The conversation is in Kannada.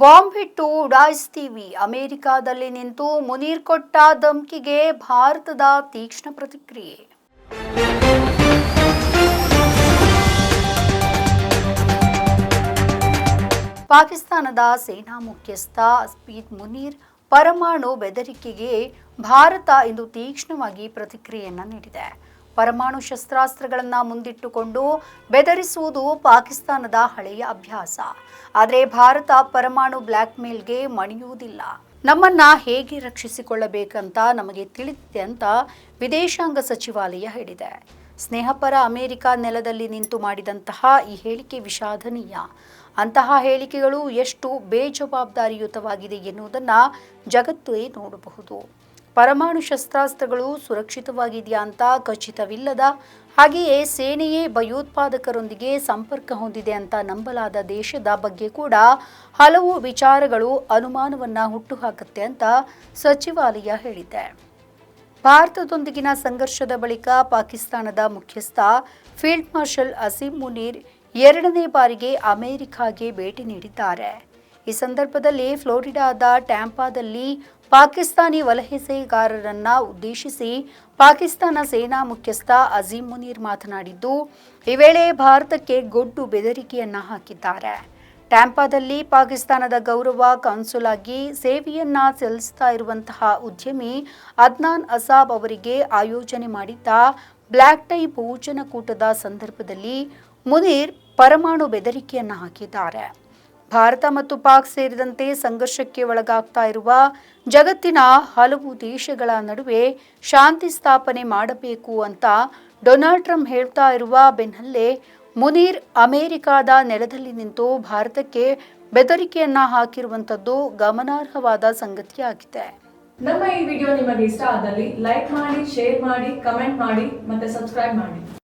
ಬಾಂಬ್ ಇಟ್ಟು ಉಡಾಯಿಸ್ತೀವಿ. ಅಮೆರಿಕಾದಲ್ಲಿ ನಿಂತು ಮುನೀರ್ ಕೊಟ್ಟ ಧಮ್ಕಿಗೆ ಭಾರತದ ತೀಕ್ಷ್ಣ ಪ್ರತಿಕ್ರಿಯೆ. ಪಾಕಿಸ್ತಾನದ ಸೇನಾ ಮುಖ್ಯಸ್ಥ ಸ್ಪೀದ್ ಮುನೀರ್ ಪರಮಾಣು ಬೆದರಿಕೆಗೆ ಭಾರತ ಇಂದು ತೀಕ್ಷ್ಣವಾಗಿ ಪ್ರತಿಕ್ರಿಯೆಯನ್ನು ನೀಡಿದೆ. ಪರಮಾಣು ಶಸ್ತ್ರಾಸ್ತ್ರಗಳನ್ನು ಮುಂದಿಟ್ಟುಕೊಂಡು ಬೆದರಿಸುವುದು ಪಾಕಿಸ್ತಾನದ ಹಳೆಯ ಅಭ್ಯಾಸ. ಆದರೆ ಭಾರತ ಪರಮಾಣು ಬ್ಲ್ಯಾಕ್ಮೇಲ್ಗೆ ಮಣಿಯುವುದಿಲ್ಲ. ನಮ್ಮನ್ನ ಹೇಗೆ ರಕ್ಷಿಸಿಕೊಳ್ಳಬೇಕಂತ ನಮಗೆ ತಿಳಿದಿದೆ ಅಂತ ವಿದೇಶಾಂಗ ಸಚಿವಾಲಯ ಹೇಳಿದೆ. ಸ್ನೇಹಪರ ಅಮೆರಿಕ ನೆಲದಲ್ಲಿ ನಿಂತು ಮಾಡಿದಂತಹ ಈ ಹೇಳಿಕೆ ವಿಷಾದನೀಯ. ಅಂತಹ ಹೇಳಿಕೆಗಳು ಎಷ್ಟು ಬೇಜವಾಬ್ದಾರಿಯುತವಾಗಿದೆ ಎನ್ನುವುದನ್ನು ಜಗತ್ತೇ ನೋಡಬಹುದು. ಪರಮಾಣು ಶಸ್ತ್ರಾಸ್ತ್ರಗಳು ಸುರಕ್ಷಿತವಾಗಿದೆಯಾ ಅಂತ ಖಚಿತವಿಲ್ಲದ ಹಾಗೆಯೇ ಸೇನೆಯೇ ಭಯೋತ್ಪಾದಕರೊಂದಿಗೆ ಸಂಪರ್ಕ ಹೊಂದಿದೆ ಅಂತ ನಂಬಲಾದ ದೇಶದ ಬಗ್ಗೆ ಕೂಡ ಹಲವು ವಿಚಾರಗಳು ಅನುಮಾನವನ್ನು ಹುಟ್ಟುಹಾಕುತ್ತೆ ಅಂತ ಸಚಿವಾಲಯ ಹೇಳಿದೆ. ಭಾರತದೊಂದಿಗಿನ ಸಂಘರ್ಷದ ಬಳಿಕ ಪಾಕಿಸ್ತಾನದ ಮುಖ್ಯಸ್ಥ ಫೀಲ್ಡ್ ಮಾರ್ಷಲ್ ಅಸೀಂ ಮುನೀರ್ ಎರಡನೇ ಬಾರಿಗೆ ಅಮೆರಿಕಾಗೆ ಭೇಟಿ ನೀಡಿದ್ದಾರೆ. ಈ ಸಂದರ್ಭದಲ್ಲಿ ಫ್ಲೋರಿಡಾದ ಟ್ಯಾಂಪಾದಲ್ಲಿ ಪಾಕಿಸ್ತಾನಿ ವಲಸೆಗಾರರನ್ನ ಉದ್ದೇಶಿಸಿ ಪಾಕಿಸ್ತಾನ ಸೇನಾ ಮುಖ್ಯಸ್ಥ ಅಜೀಂ ಮುನೀರ್ ಮಾತನಾಡಿದ್ದು, ಈ ವೇಳೆ ಭಾರತಕ್ಕೆ ಗೊಡ್ಡು ಬೆದರಿಕೆಯನ್ನ ಹಾಕಿದ್ದಾರೆ. ಟ್ಯಾಂಪಾದಲ್ಲಿ ಪಾಕಿಸ್ತಾನದ ಗೌರವ ಕೌನ್ಸುಲ್ ಆಗಿ ಸೇವೆಯನ್ನ ಸಲ್ಲಿಸ್ತಾ ಇರುವಂತಹ ಉದ್ಯಮಿ ಅದ್ನಾನ್ ಅಸಾಬ್ ಅವರಿಗೆ ಆಯೋಜನೆ ಮಾಡಿದ್ದ ಬ್ಲ್ಯಾಕ್ ಟೈ ಭೋಜನ ಕೂಟದ ಸಂದರ್ಭದಲ್ಲಿ ಮುನೀರ್ ಪರಮಾಣು ಬೆದರಿಕೆಯನ್ನ ಹಾಕಿದ್ದಾರೆ. ಭಾರತ ಮತ್ತು ಪಾಕ್ ಸೇರಿದಂತೆ ಸಂಘರ್ಷಕ್ಕೆ ಒಳಗಾಗ್ತಾ ಇರುವ ಜಗತ್ತಿನ ಹಲವು ದೇಶಗಳ ನಡುವೆ ಶಾಂತಿ ಸ್ಥಾಪನೆ ಮಾಡಬೇಕು ಅಂತ ಡೊನಾಲ್ಡ್ ಟ್ರಂಪ್ ಹೇಳ್ತಾ ಇರುವ ಬೆನ್ನಲ್ಲೇ ಮುನೀರ್ ಅಮೆರಿಕಾದ ನೆಲದಲ್ಲಿ ನಿಂತು ಭಾರತಕ್ಕೆ ಬೆದರಿಕೆಯನ್ನ ಹಾಕಿರುವಂತದ್ದು ಗಮನಾರ್ಹವಾದ ಸಂಗತಿಯಾಗಿದೆ. ನಮ್ಮ ಈ ವಿಡಿಯೋ ನಿಮಗೆ ಇಷ್ಟ ಆದಲ್ಲಿ ಲೈಕ್ ಮಾಡಿ, ಶೇರ್ ಮಾಡಿ, ಕಮೆಂಟ್ ಮಾಡಿ ಮತ್ತೆ ಸಬ್ಸ್ಕ್ರೈಬ್ ಮಾಡಿ.